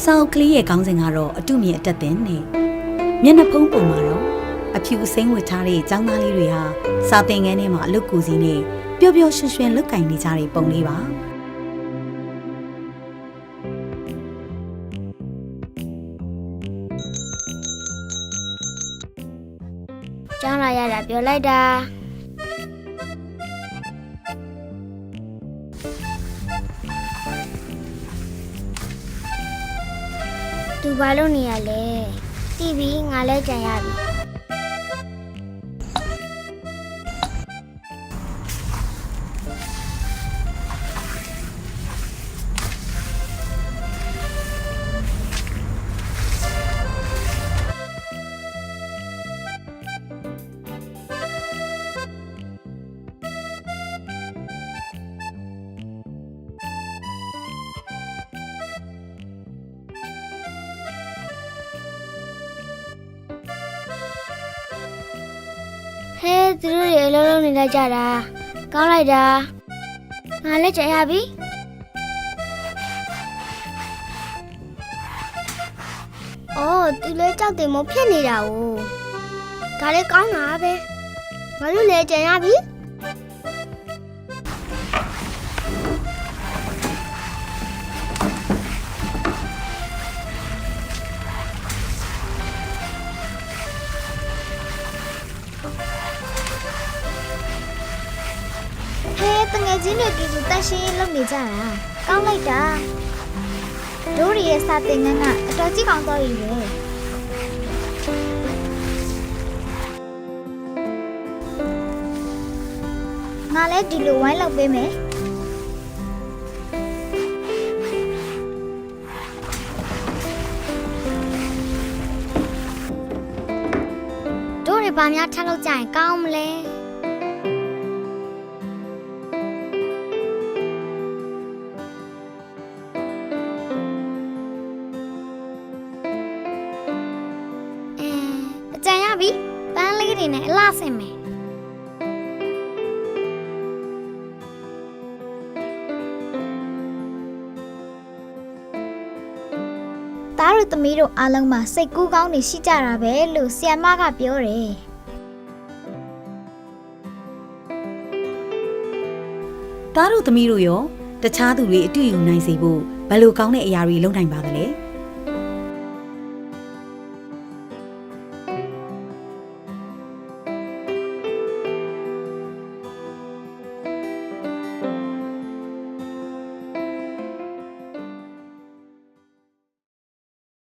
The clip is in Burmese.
စောက်ကလေးရဲ့ခေါင်းစဉ်ကတော့အတုမြင်အတက်တင်နဲ့မျက်နှာဖုံးပုံမှာတော့အဖြူအစိမ်းဝတ်ထားတဲ့ចောင်းသားလေးတွေဟာစာသင်ခန်းထဲမှာအလုပ်ကိုစီနဲ့ပျော်ပျော်ရွှင်ရွှင်လုတ်ကင်နေကြတဲ့ပုံလေးပါကျောင်းလာရတာပြောလိုက်တာ သူဘာလို့နေရလဲတီးပြီးငါလဲကြံရပြီ ဟဲသူတို့တွေအလုံးလုံးနေလိုက်ကြတာကောင်းလိုက်တာငါလဲကြံရပြီအော်သူလဲကြောက်တယ်မဖြစ်နေတာ哦ဒါလည်းကောင်းတာပဲငါတို့လည်းကြံရပြီ ဟဲတငယ်ချင်းတွေတူတူတက်ရှင်းရေးလုပ်နေကြတာကောင်းလိုက်တာတို့ရီရဲ့စာသင်ခန်းကအတော်ကြီးကောင်းတော့ရည်ပဲငါလည်းဒီလိုဝိုင်းလောက်ပေးမယ်တို့ရီဘာများထပ်လောက်ကြရင်ကောင်းမလဲ တွေနဲ့အလှဆင်မယ်သားတို့သမီးတို့အားလုံးမှာစိတ်ကူးကောင်းနေရှိကြတာပဲလို့ဆီယမကပြောတယ်သားတို့သမီးတို့ရောတခြားသူတွေအတူယူနိုင်စေဖို့ဘယ်လိုကောင်းတဲ့အရာတွေလုပ်နိုင်ပါသလဲ